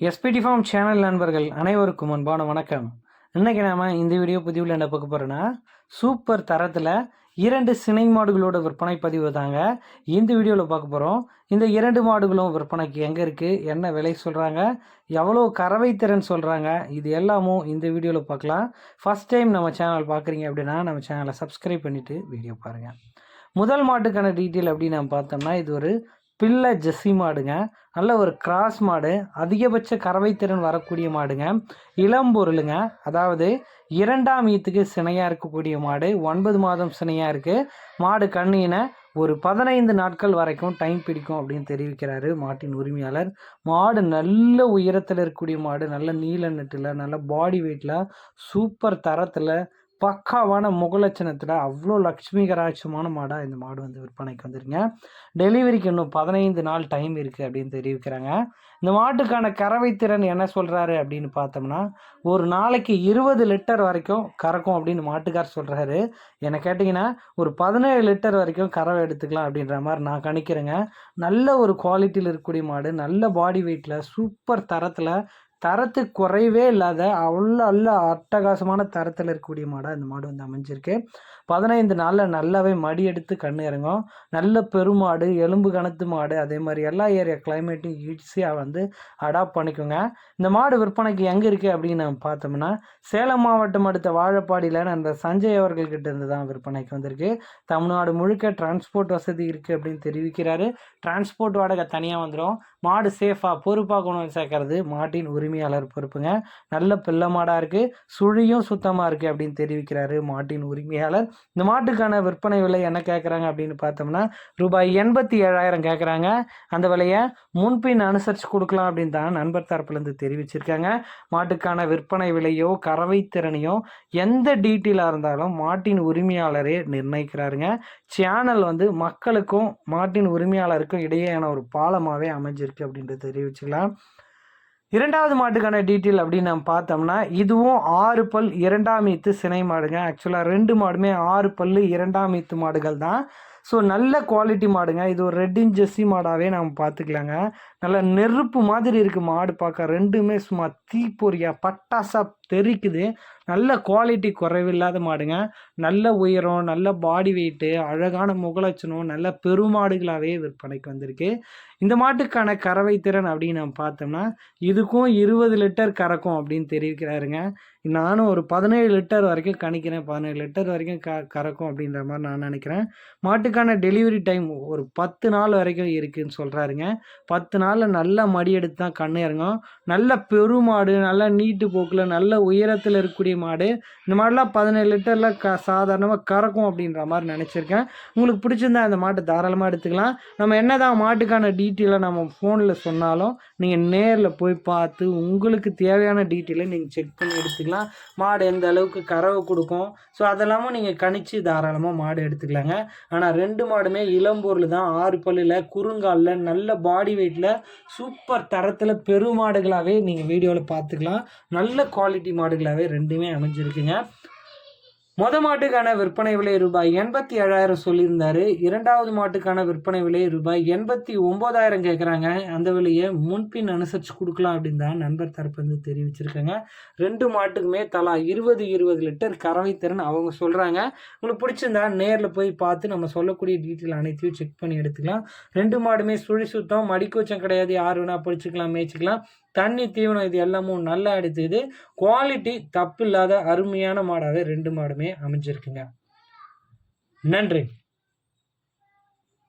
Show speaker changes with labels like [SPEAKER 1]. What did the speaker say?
[SPEAKER 1] SPD form channel நண்பர்கள் அனைவருக்கும் அன்பான வணக்கம். இன்னைக்கு நாம் இந்த வீடியோ பதிவில் என்ன பார்க்க போகிறோன்னா சூப்பர் தரத்தில் இரண்டு சினை மாடுகளோட விற்பனை பதிவு தாங்க இந்த வீடியோவில் பார்க்க போகிறோம் இந்த இரண்டு மாடுகளும் விற்பனைக்கு எங்கே இருக்குது என்ன விலை சொல்கிறாங்க எவ்வளோ கறவை திறன் சொல்கிறாங்க இது எல்லாமும் இந்த வீடியோவில் பார்க்கலாம். ஃபஸ்ட் டைம் நம்ம சேனல் பார்க்குறீங்க அப்படின்னா நம்ம சேனலை சப்ஸ்கிரைப் பண்ணிவிட்டு வீடியோ பாருங்கள் முதல் மாட்டுக்கான டீட்டெயில் அப்படின்னு நம்ம பார்த்தோம்னா இது ஒரு பிள்ளை ஜெஸ்ஸி மாடுங்க. நல்ல ஒரு கிராஸ் மாடு. அதிகபட்ச கறவை திறன் வரக்கூடிய மாடுங்க. இளம்பொருளுங்க அதாவது இரண்டாம் ஈத்துக்கு சினையாக இருக்கக்கூடிய மாடு. ஒன்பது மாதம் சினையாக இருக்குது மாடு கண்ணின ஒரு பதினைந்து நாட்கள் வரைக்கும் டைம் பிடிக்கும் அப்படின்னு தெரிவிக்கிறாரு மாட்டின் உரிமையாளர். மாடு நல்ல உயரத்தில் இருக்கக்கூடிய மாடு. நல்ல நீல நெட்டில் நல்ல பாடி வெயிட்டில் சூப்பர் தரத்தில் பக்காவான முகலட்சணத்தில் அவ்வளோ லக்ஷ்மி கராட்சமான மாடாக இந்த மாடு வந்து விற்பனைக்கு வந்துருங்க. டெலிவரிக்கு இன்னும் பதினைந்து நாள் டைம் இருக்குது அப்படின்னு தெரிவிக்கிறாங்க. இந்த மாட்டுக்கான கறவை திறன் என்ன சொல்கிறாரு அப்படின்னு பார்த்தோம்னா ஒரு நாளைக்கு இருபது லிட்டர் வரைக்கும் கறக்கும் அப்படின்னு மாட்டுக்கார் சொல்கிறாரு என்னை கேட்டிங்கன்னா ஒரு பதினேழு லிட்டர் வரைக்கும் கறவை எடுத்துக்கலாம் அப்படின்ற மாதிரி நான் கணிக்கிறேங்க. நல்ல ஒரு குவாலிட்டியில் இருக்கக்கூடிய மாடு நல்ல பாடி வெயிட்டில் சூப்பர் தரத்தில் தரத்து குறைவே இல்லாத அவ்வளோ நல்ல அட்டகாசமான தரத்தில் இருக்கக்கூடிய மாடாக இந்த மாடு வந்து அமைஞ்சிருக்கு. பதினைந்து நாளில் நல்லாவே மடி எடுத்து கண்ணு இறங்கும். நல்ல பெருமாடு எலும்பு கணத்து மாடு அதே மாதிரி எல்லா ஏரியா கிளைமேட்டும் ஈஸியாக வந்து அடாப்ட் பண்ணிக்கோங்க. இந்த மாடு விற்பனைக்கு எங்கே இருக்குது அப்படின்னு நம்ம பார்த்தோம்னா சேலம் மாவட்டம் அடுத்த வாழப்பாடியில் அந்த சஞ்சய் அவர்கள்கிட்ட இருந்து தான் விற்பனைக்கு வந்திருக்கு. தமிழ்நாடு முழுக்க டிரான்ஸ்போர்ட் வசதி இருக்குது அப்படின்னு தெரிவிக்கிறாரு. டிரான்ஸ்போர்ட் வாடகை தனியாக வந்துடும் மாடு சேஃபாக பொறுப்பாக கொண்டு வந்து சேர்க்கறது மாட்டின் உரிமை. உரிமையாளர் பொறுப்புங்க. நல்ல பிள்ளை மாடாக இருக்குது சுழியும் சுத்தமாக இருக்குது அப்படின்னு தெரிவிக்கிறாரு மாட்டின் உரிமையாளர். இந்த மாட்டுக்கான விற்பனை விலை என்ன கேட்குறாங்க அப்படின்னு பார்த்தோம்னா ரூபாய் எண்பத்தி ஏழாயிரம் கேட்குறாங்க அந்த விலையை முன்பின் அனுசரித்து கொடுக்கலாம் அப்படின்னு தான் நண்பர் தரப்புலேருந்து தெரிவிச்சிருக்காங்க. மாட்டுக்கான விற்பனை விலையோ கறவை திறனையோ எந்த டீட்டெயிலாக இருந்தாலும் மாட்டின் உரிமையாளரே நிர்ணயிக்கிறாருங்க. சேனல் வந்து மக்களுக்கும் மாட்டின் உரிமையாளருக்கும் இடையேயான ஒரு பாலமாகவே அமைஞ்சிருக்கு அப்படின்றத தெரிவிச்சுக்கலாம். இரண்டாவது மாட்டுக்கான டீட்டெயில் அப்படின்னு நம்ம பார்த்தோம்னா இதுவும் ஆறு பல் இரண்டாம் ஈத்து சினை மாடுங்க. ஆக்சுவலாக ரெண்டு மாடுமே ஆறு பல் இரண்டாம் ஈத்து மாடுகள் தான் ஸோ நல்ல குவாலிட்டி மாடுங்க. இது ஒரு ரெட் இன்ச் ஜெர்சி மாடாகவே நம்ம பார்த்துக்கலாங்க நல்ல நெருப்பு மாதிரி இருக்குது மாடு பார்க்க ரெண்டுமே சும்மா தீப்பொறியா பட்டாசா தெரிக்குது. நல்ல குவாலிட்டி குறைவில்லாத மாடுங்க. நல்ல உயரம் நல்ல பாடி வெயிட்டு அழகான முகலட்சணம் நல்ல பெருமாடுகளாகவே விற்பனைக்கு வந்திருக்கு. இந்த மாட்டுக்கான கறவை திறன் அப்படின்னு நம்ம பார்த்தோம்னா இதுக்கும் இருபது லிட்டர் கறக்கும் அப்படின்னு தெரிவிக்கிறாருங்க. நானும் ஒரு பதினேழு லிட்டர் வரைக்கும் கணிக்கிறேன். பதினேழு லிட்டர் வரைக்கும் க கறக்கும் அப்படின்ற மாதிரி நான் நினைக்கிறேன். மாட்டு ப்ராடக்ட்டுக்கான டெலிவரி டைம் ஒரு பத்து நாள் வரைக்கும் இருக்குதுன்னு சொல்கிறாருங்க பத்து நாளில் நல்லா மடி எடுத்து தான் கண்ணு இறங்கும். நல்ல பெருமாடு நல்ல நீட்டு போக்கில் நல்ல உயரத்தில் இருக்கக்கூடிய மாடு. இந்த மாடெலாம் பதினேழு லிட்டரில் க சாதாரணமாக கறக்கும் அப்படின்ற மாதிரி நினச்சிருக்கேன். உங்களுக்கு பிடிச்சிருந்தா அந்த மாட்டை தாராளமாக எடுத்துக்கலாம். நம்ம என்ன தான் மாட்டுக்கான டீட்டெயிலை நம்ம ஃபோனில் சொன்னாலும் நீங்கள் நேரில் போய் பார்த்து உங்களுக்கு தேவையான டீட்டெயிலை நீங்கள் செக் பண்ணி எடுத்துக்கலாம். மாடு எந்த அளவுக்கு கறவை கொடுக்கும். ஸோ அதெல்லாமும் நீங்கள் கணிச்சு தாராளமாக மாடு எடுத்துக்கலாங்க. ஆனால் ரெண்டு மாடுமே இளம்பொருள் தான் ஆறு பல்லில் குறுங்காலில் நல்ல பாடி வெயிட்டில் சூப்பர் தரத்தில் பெருமாடுகளாகவே நீங்கள் வீடியோவில் பார்த்துக்கலாம். நல்ல குவாலிட்டி மாடுகளாகவே ரெண்டுமே அமைஞ்சிருக்குங்க. மொத மாட்டுக்கான விற்பனை விலை ரூபாய் எண்பத்தி ஏழாயிரம் சொல்லியிருந்தாரு. இரண்டாவது மாட்டுக்கான விற்பனை விலை ரூபாய் எண்பத்தி ஒம்போதாயிரம் கேட்குறாங்க அந்த விலையை முன்பின் அனுசரித்து கொடுக்கலாம் அப்படின்னு தான் நண்பர் தரப்பு வந்து தெரிவிச்சிருக்காங்க. ரெண்டு மாட்டுக்குமே தலா இருபது இருபது லிட்டர் கறவை திறன் அவங்க சொல்கிறாங்க உங்களுக்கு பிடிச்சிருந்தா நேரில் போய் பார்த்து நம்ம சொல்லக்கூடிய டீட்டெயில் அனைத்தையும் செக் பண்ணி எடுத்துக்கலாம். ரெண்டு மாடுமே சுழி சுத்தம் மடிக்கூச்சம் கிடையாது. யார் வேணால் பிடிச்சிக்கலாம் மேய்ச்சிக்கலாம். தண்ணி தீவனம் இது எல்லாமும் நல்லா அடித்தது. குவாலிட்டி தப்பு இல்லாத அருமையான மாடாக ரெண்டு மாடுமே அமைஞ்சிருக்குங்க. நன்றி.